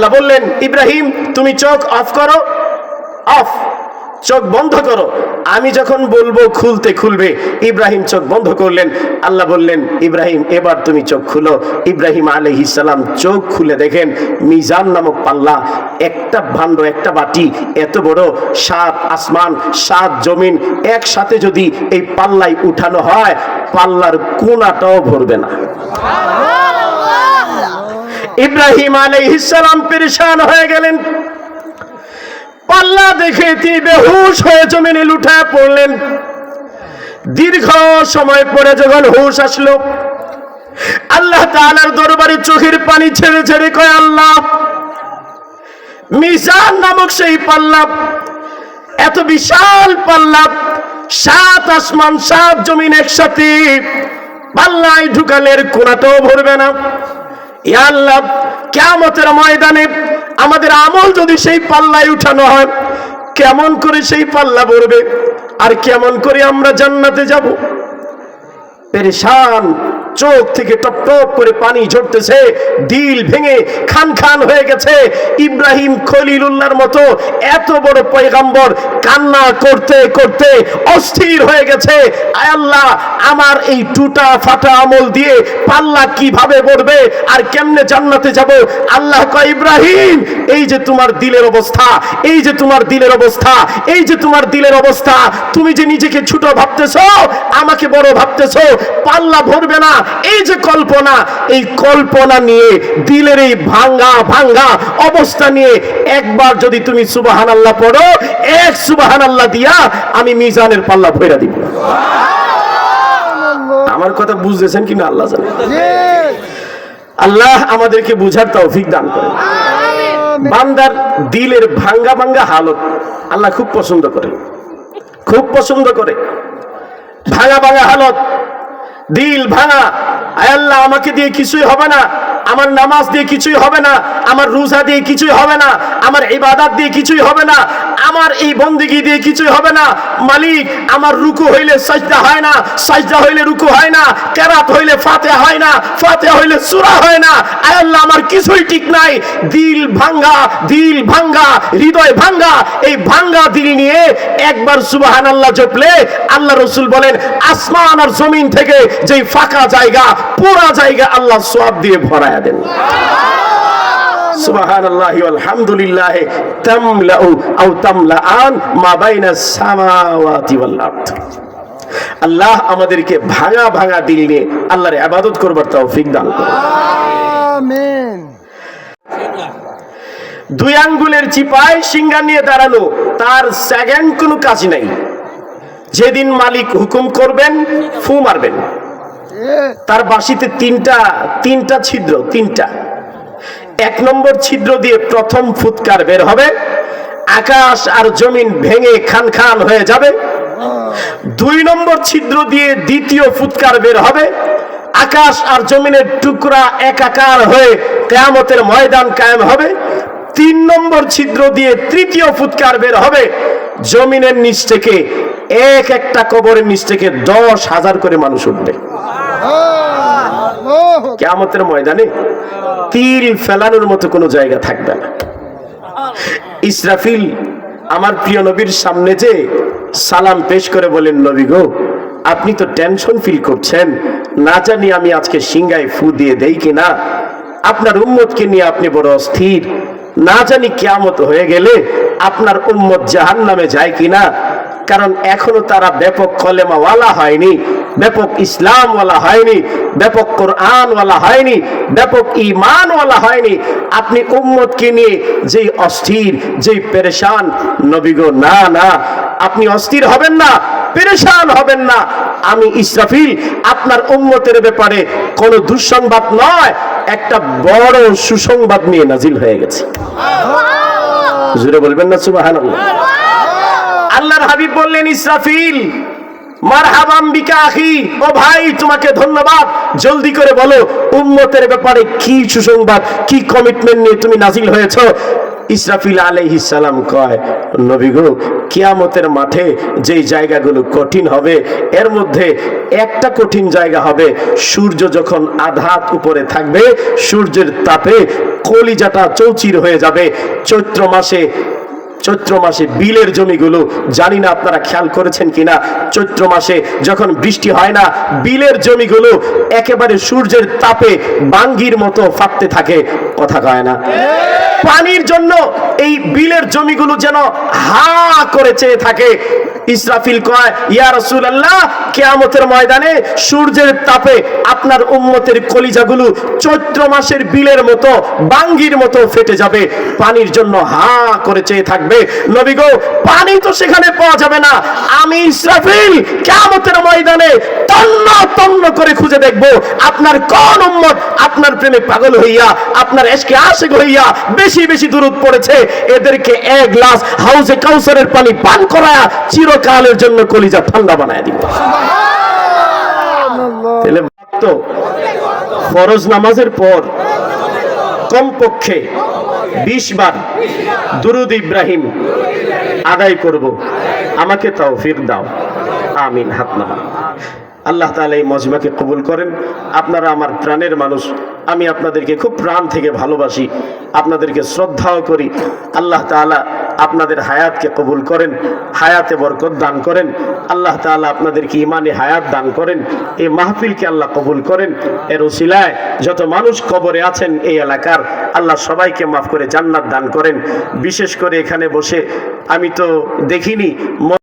আল্লাহ বললেন, ইব্রাহিম, তুমি চোখ অফ করো। অফ, চোখ বন্ধ করো। আমি যখন বলব, খুলতে খুলবে। ইব্রাহিম চোখ বন্ধ করলেন। আল্লাহ বললেন, ইব্রাহিম, এবার তুমি চোখ খুলো। ইব্রাহিম আলহি সালাম চোখ খুলে দেখেন, মিজান নামক পাল্লা, একটা ভাণ্ড, একটা বাটি, এত বড়, সাত আসমান, সাত জমিন, একসাথে যদি এই পাল্লায় উঠানো হয়, পাল্লার কোনাটাও ভরবে না। ইব্রাহিম আলাইহিস সালাম পেরেশান হয়ে গেলেন। পাল্লা দেখে তিনি বেহুশ হয়ে জমিনে লুঠায় পড়লেন। দীর্ঘ সময় পরে যখন হুশ আসলো, আল্লাহ তাআলার দরবারে চোখের পানি ছেড়ে ছেড়ে কয়, আল্লাহ, মিজান নামক সেই পাল্লা, এত বিশাল পাল্লা, সাত আসমান, সাত জমিন একসাথে পাল্লায় ঢুকালের কোনাটাও ভরবে না। আল্লাহ কেমতের ময়দানে আমাদের আমল যদি সেই পাল্লায় উঠানো হয়, কেমন করে সেই পাল্লা ভরবে? আর কেমন করে আমরা জান্নাতে যাব? পেরেশান। চোখ থেকে টপ টপ করে পানি ঝরতেছে। দিল ভেঙে খান খান হয়ে গেছে। ইব্রাহিম খলিলুল্লাহর মতো এত বড় পয়গাম্বর কান্না করতে করতে অস্থির হয়ে গেছে। আয় আল্লাহ, আমার এই টুটা ফাটা আমল দিয়ে পাল্লা কীভাবে পড়বে আর কেমনে জান্নাতে যাব? আল্লাহ কয়, ইব্রাহিম, এই যে তোমার দিলের অবস্থা, এই যে তোমার দিলের অবস্থা, এই যে তোমার দিলের অবস্থা, তুমি যে নিজেকে ছোট ভাবতেছো, আমাকে বড় ভাবতেছো, পাল্লা ভরবে না। এই যে কল্পনা এই কল্পনা নিয়ে দিলের এই ভাঙ্গা ভাঙ্গা অবস্থা নিয়ে একবার যদি তুমি সুবাহান আল্লাহ পড়ো এক সুবাহান আল্লাহ দিয়া আমি মিজানের পাল্লা ভৈরা দিব। আমার কথা বুঝতেছেন কিনা আল্লাহ জানে। আল্লাহ আমাদেরকে বুঝার তৌফিক দান করে বান্দার দিলের ভাঙ্গা ভাঙ্গা হালত আল্লাহ খুব পছন্দ করে খুব পছন্দ করে। ভাঙা ভাঙা হালত দিল ভাঙা। আয় আল্লাহ, আমাকে দিয়ে কিছুই হবে না। আমার নামাজ দিয়ে কিছুই হবে না। আমার রোজা দিয়ে কিছুই হবে না। আমার ইবাদত দিয়ে কিছুই হবে না। আমার এই বন্দিগি দিয়ে কিছুই হবে না। মালিক, আমার রুকু হইলে সাজদা হয় না। সাজদা হইলে রুকু হয় না। কেরাত হইলে ফাতে হয় না। ফাতে হইলে সূরা হয় না। আল্লাহ, আমার কিছুই ঠিক নাই। দিল ভাঙ্গা দিল ভাঙ্গা হৃদয় ভাঙ্গা এই ভাঙ্গা দিল নিয়ে একবার সুবহানাল্লাহ জপলে আল্লাহ রসুল বলেন, আসমান আর জমিন থেকে যেই ফাঁকা জায়গা পুরা জায়গা আল্লাহ সব দিয়ে ভরায়া দেন। সুবহানাল্লাহ। আলহামদুলিল্লাহ তামলাউ আও তামলাআন মা বাইনা সামাওয়াতি ওয়াল আরদ। আল্লাহ আমাদেরকে ভাঙা ভাঙা দিল নিয়ে আল্লাহর ইবাদত করবার তৌফিক দান করুন। আমিন। দুই আঙ্গুলের চিপায় সিঙ্গা নিয়ে দাঁড়ানো তার সেকেন্ড কোনো কাজ নাই। যেদিন মালিক হুকুম করবেন ফু মারবেন। তার বাসিতে তিনটা তিনটা ছিদ্র, তিনটা। এক নম্বর ছিদ্র দিয়ে প্রথম ফুৎকার বের হবে। আকাশ আর জমিন ভেঙে খান খান হয়ে যাবে। দুই নম্বর ছিদ্র দিয়ে দ্বিতীয় ফুৎকার বের হবে। আকাশ আর জমিনের টুকরা একাকার হয়ে কেয়ামতের ময়দান কায়েম হবে। তিন নম্বর ছিদ্র দিয়ে তৃতীয় ফুৎকার বের হবে। জমিনের নিচ থেকে এক একটা কবরের নিচ থেকে দশ হাজার করে মানুষ উঠবে। কেয়ামতের ময়দানে তিল ফেলানোর মতো কোনো জায়গা থাকবে না। ইসরাফিল আমার প্রিয় নবীর সামনে যে সালাম পেশ করে বলেন, নবী গো, আপনি তো টেনশন ফিল করছেন। না জানি আমি আজকে সিংগায় ফু দিয়ে দেই কিনা। আপনার উম্মতকে নিয়ে আপনি বড় অস্থির। না জানি কেয়ামত হয়ে গেলে আপনার উম্মত জাহান নামে যায় কিনা। কারণ এখনও তারা ব্যাপক কলেমাওয়ালা হয়নি। ব্যাপক ইসলামওয়ালা হয়নি ব্যাপক কোরআনওয়ালা হয়নি ব্যাপক ইমানওয়ালা হয়নি। আপনি উম্মতকে নিয়ে যেই অস্থির যেই পেরেশান নবীগো না না আপনি অস্থির হবেন না পেরেশান হবেন না। আমি ইসরাফিল আপনার উম্মতের ব্যাপারে কোনো দুঃসংবাদ নয় একটা বড় সুসংবাদ নিয়ে নাজিল হয়ে গেছে। জুড়ে বলবেন না সুবহানাল্লাহ। আল্লাহর হাবিব বললেন ইসরাফিল কিয়ামতের মাঠে যেই জায়গাগুলো কঠিন হবে, এর মধ্যে একটা কঠিন জায়গা হবে। সূর্য যখন আধাত উপরে থাকবে, সূর্যের তাপে কলিজাটা চৌচির হয়ে যাবে। চৈত্র মাসে চৈত্র মাসে বিলের জমিগুলো, জানি না আপনারা খেয়াল করেছেন কিনা, চৈত্র মাসে যখন বৃষ্টি হয় না, বিলের জমিগুলো একেবারে সূর্যের তাপে বাঙ্গির মতো ফাটতে থাকে। কথা কয় না। পানির জন্য এই বিলের জমিগুলো যেন হা করে চেয়ে থাকে। ইসরাফিল কয়, ইয়া রাসূলুল্লাহ, কিয়ামতের ময়দানে সূর্যের তাপে আপনার উম্মতের কলিজাগুলো চৈত্র মাসের বিলের মতো বাঙ্গির মতো ফেটে যাবে। পানির জন্য হা করে চেয়ে থাকবে। নবী গো, পানি তো সেখানে পাওয়া যাবে না। আমি ইসরাফিল, কিয়ামতের ময়দানে তন্ন তন্ন করে খুঁজে দেখব আপনার কোন উম্মত আপনার প্রেমে পাগল হইয়া আপনার এসকে আশেক হইয়া বেশি বেশি দূরত পড়েছে এদেরকে এক গ্লাস হাউসে কাউসারের পানি পান করায়া চিরকালের জন্য কলিজা ঠান্ডা বানায় দিব। তাহলে তো ফরজ নামাজের পর কমপক্ষে বিশ বার দুরুদ ইব্রাহিম আদায় করব। আমাকে তৌফিক দাও। আমিন হাত নামা আল্লাহ তাআলা এই মজমাকে কবুল করেন। আপনারা আমার প্রাণের মানুষ, আমি আপনাদেরকে খুব প্রাণ থেকে ভালোবাসি, আপনাদেরকে শ্রদ্ধাও করি। আল্লাহ তাআলা আপনাদের হায়াতকে কবুল করেন, হায়াতে বরকত দান করেন। আল্লাহ তাআলা আপনাদেরকে ইমানে হায়াত দান করেন। এই মাহফিলকে আল্লাহ কবুল করেন। এর ওসিলায় যত মানুষ কবরে আছেন এই এলাকার, আল্লাহ সবাইকে মাফ করে জান্নাত দান করেন। বিশেষ করে এখানে বসে, আমি তো দেখিনি